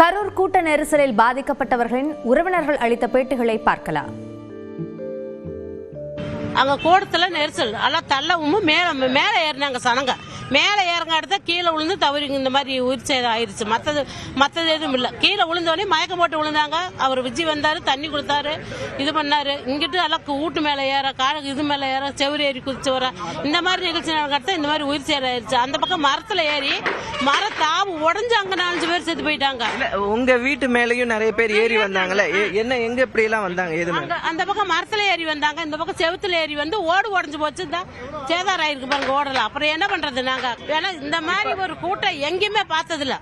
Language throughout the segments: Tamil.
கரூர் கூட்ட நெரிசலில் பாதிக்கப்பட்டவர்களின் உறவினர்கள் அளித்த பேட்டிகளை பார்க்கலாம். அங்க கூடத்துல நெரிசல். எல்லாம் தள்ளவும் மேல மேல ஏறினாங்க சனங்க. மேல ஏறங்க அடுத்த கீழே விழுந்து தவறி இந்த மாதிரி உயிர் சேதம் ஆயிருச்சு. மத்தது மத்தது எதுவும் இல்ல. கீழே விழுந்தோடனே மயக்கம் போட்டு விழுந்தாங்க. அவர் விஜய் வந்தாரு தண்ணி கொடுத்தாரு இது பண்ணாரு. இங்கிட்டு எல்லாம் வீட்டு மேல ஏற காடு இது மேல ஏற செவரு ஏறி குதிச்சு வர. இந்த மாதிரி நிகழ்ச்சி நடக்கிறத இந்த மாதிரி உயிர் சேதம் ஆயிருச்சு. அந்த பக்கம் மரத்துல ஏறி மரத்தா உடஞ்சு அங்க நாலஞ்சு பேர் செத்து போயிட்டாங்க. இல்ல, உங்க வீட்டு மேலயும் நிறைய பேர் ஏறி வந்தாங்கல்ல? எ- என்ன எங்க இப்படி எல்லாம் வந்தாங்க? எது மேல அங்க அந்த பக்கம் மரத்துல ஏறி வந்தாங்க இந்த பக்கம் செவுத்துல ஏறி வந்து ஓடு உடஞ்சு போச்சு தான் சேதாரம் ஆயிருக்கு பாருங்க ஓடல. அப்புறம் என்ன பண்றது நாங்க? ஏன்னா இந்த மாதிரி ஒரு கூட்டம் எங்கேயுமே பார்த்ததில்ல.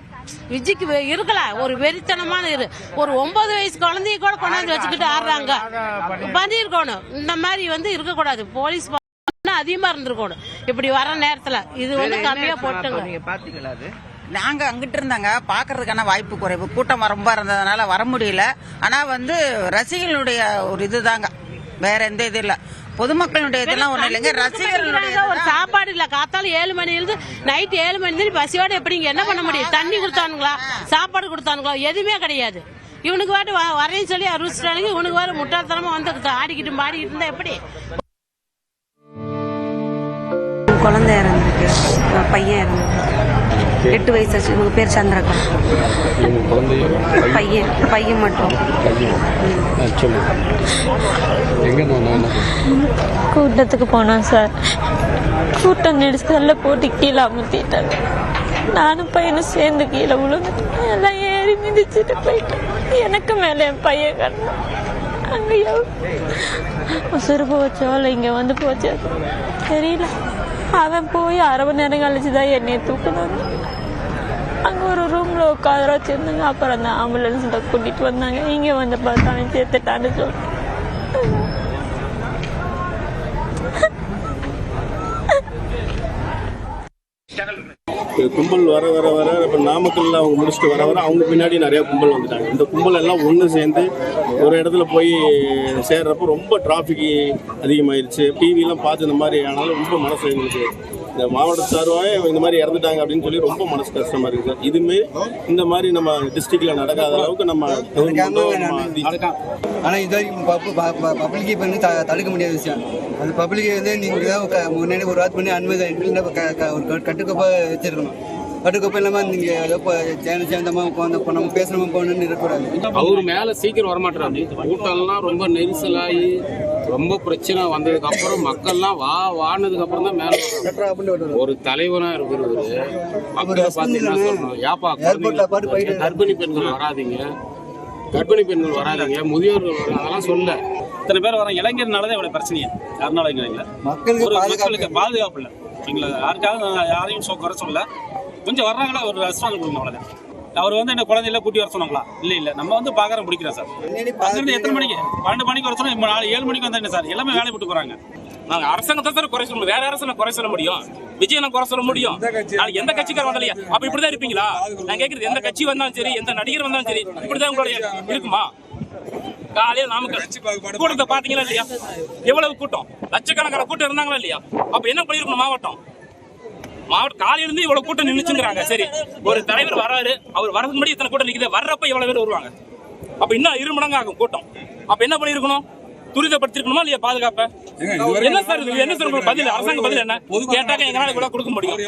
விஜய்க்கு வெ- இருக்கலாம் ஒரு வெறித்தனமான இரு ஒரு ஒன்பது வயசு குழந்தைய கூட கொண்டாந்து வச்சுக்கிட்டு ஆடுறாங்க. பண்ணிருக்கணும் இந்த மாதிரி வந்து இருக்கக்கூடாது. போலீஸ் பா- அதிகமா இருந்திருக்கணும். இப்படி வர நேரத்துல. இது வந்து கம்மியா போட்டுங்க. நீங்க பாத்தீங்களா அது? நாங்க அங்கிட்டு இருந்தாங்க. பாக்குறதுக்கான வாய்ப்பு குறைவு. கூட்டம் ரொம்ப இருந்ததுனால வர முடியல. ஆனா வந்து ரசிகர்களுடைய ஒரு இதுதாங்க. வேற எந்த இது இல்ல. பொதுமக்களுடைய இதெல்லாம் ஒண்ணும் இல்லைங்க. ரசிகர்களுடைய ஒரு சாப்பாடு இல்ல. காத்தால ஏழு மணி இருந்து நைட் ஏழு மணி இருந்து பசியோட எப்படிங்க என்ன பண்ண முடியும்? தண்ணி கொடுத்தானுங்களா? சாப்பாடு கொடுத்தானுங்களா? எதுவுமே கிடையாது. இவனுக்கு வாட்டு வ- வரேன்னு சொல்லி அறிவிச்சிட்டானுங்க இவனுக்கு வேற முட்டாள்தனமா வந்து ஆடிக்கிட்டு பாடிக்கிட்டு இருந்தா எப்படி? குழந்தை இறந்துருக்கு. பையன் இறந்துருக்கு எட்டு வயசு ஆச்சு. இவங்க பேர் சந்திரகா பையன். பையன் மட்டும். கூட்டத்துக்கு போனோம் சார். கூட்டம் நெரிசல்ல போட்டு கீழே அமுத்திட்டாங்க. நானும் பையனும் சேர்ந்து கீழே விழுந்துட்டோம் எல்லாம் ஏறி மிதிச்சிட்டு போயிட்டோம். எனக்கு மேல என் பையன் கண்ணு. அங்கேயோ உசுறு போச்சோ இல்லை இங்கே வந்து போச்சோ தெரியல. அவன் போய் அரை மணி நேரம் கழிச்சு தான் என்னைய தூக்குனாங்க. உட்கார வச்சிருந்தாங்க அப்புறம் அந்த ஆம்புலன்ஸ்ல கூட்டிட்டு வந்தாங்க. இங்க வந்து பார்த்தா சேர்த்துட்டான்னு சொல்லிட்டு கும்பல் வர வர வர இப்போ நாமக்கல்ல அவங்க முடிச்சுட்டு வர வர அவங்க பின்னாடி நிறைய கும்பல் வந்துட்டாங்க. இந்த கும்பல் எல்லாம் ஒன்று சேர்ந்து ஒரு இடத்துல போய் சேர்றப்போ ரொம்ப டிராஃபிக் அதிகமாயிருச்சு. டிவிலாம் பார்த்து இந்த மாதிரி ஆனாலும் ரொம்ப மனசு எங்களுக்கு இந்த மாவட்ட சார்பாக இந்த மாதிரி இறந்துட்டாங்க அப்படின்னு சொல்லி ரொம்ப மனசு கஷ்டமா இருக்கு சார். இதுமே இந்த மாதிரி நம்ம டிஸ்ட்ரிக்ட்ல நடக்காத அளவுக்கு நம்ம ஆனால் இது வரைக்கும் பப்ளிக்கை வந்து த தடுக்க முடியாத விஷயம். அந்த பப்ளிக்கை வந்து நீங்கள் தான் முன்னாடி ஒரு வாரம் பண்ணி அனுமதி ஒரு கட்டுக்கோப்பாக வச்சிருக்கணும். கட்டுக்கோப்பா இல்லாமல் நீங்கள் ஏதோ இப்போ சேர்ந்து சேர்ந்தமாக உட்காந்து இப்போ நம்ம பேசணுமா போகணும்னு இருக்கக்கூடாது. அவர் மேல சீக்கிரம் வரமாட்டாரு கூட்டம்லாம் ரொம்ப நெரிசலாகி ரொம்ப பிரச்சனை வந்ததுக்கு அப்புறம் மக்கள்லாம் வா வானதுக்கு அப்புறம் தான் மேல. ஒரு தலைவனா இருக்கிறவரு மக்களை பார்த்து என்ன சொல்லணும்? ஏப்பா கர்ப்பிணி பெண்கள் வராதீங்க. கர்ப்பிணி பெண்கள் வராதீங்க. முதியோர்கள் வராங்க. அதெல்லாம் சொல்ல. இத்தனை பேர் வர இளைஞர்னாலதான் இவ்வளவு பிரச்சனையே. யாருனால இல்லைங்களா மக்களுக்கு ஒரு பாதுகாப்பு இல்லை. எங்களை யாருக்காவது யாரையும் குறை சொல்ல. கொஞ்சம் வர்றாங்களா? ஒரு ரெஸ்பான்ஸ் கொடுங்க அவ்வளவுதான். அவர் வந்து என்ன குழந்தையில கூட்டி வர சொன்னாங்களா? இல்ல இல்ல. நம்ம வந்து பாக்குறோம் பிடிக்கிறோம் சார். அங்கிருந்து எத்தனை மணிக்கு? பன்னெண்டு மணிக்கு வர சொன்னா நாலு ஏழு மணிக்கு வந்தா என்ன சார்? எல்லாமே வேலையை விட்டு போறாங்க. நாங்க அரசாங்கத்தை சார் குறை சொல்ல முடியும். வேற அரசு குறை சொல்ல முடியும்? விஜய் நான் குறை சொல்ல முடியும். நாளைக்கு எந்த கட்சிக்கார வந்தாலையா அப்ப இப்படிதான் இருப்பீங்களா? நான் கேக்குறது எந்த கட்சி வந்தாலும் சரி எந்த நடிகர் வந்தாலும் சரி இப்படிதான் உங்களுடைய இருக்குமா? காலையில நாமக்கல். கூட்டத்தை பாத்தீங்களா இல்லையா? எவ்வளவு கூட்டம்? லட்சக்கணக்கான கூட்டம் இருந்தாங்களா இல்லையா? அப்ப என்ன பண்ணிருக்கணும் மாவட்டம்? மாவட்டம் காலையில இருந்து இவ்வளவு கூட்டம் நின்னுச்சுங்கிறாங்க. சரி ஒரு தலைவர் வராரு. அவர் வரதுக்கு முன்னாடி இத்தனை கூட்டம் நிக்குது. வர்றப்ப எவ்வளவு பேர் வருவாங்க. அப்ப இன்னும் இரு மடங்கு ஆகும் கூட்டம். அப்ப என்ன பண்ணிருக்கணும் துரிதப்படுத்திருக்கணுமா இல்லையா பாதுகாப்ப? என்ன சார் இது? என்ன சார் பதில்? அரசாங்க பதில் என்ன? கேட்டாக்க எங்களால கூட கொடுக்க முடியும்.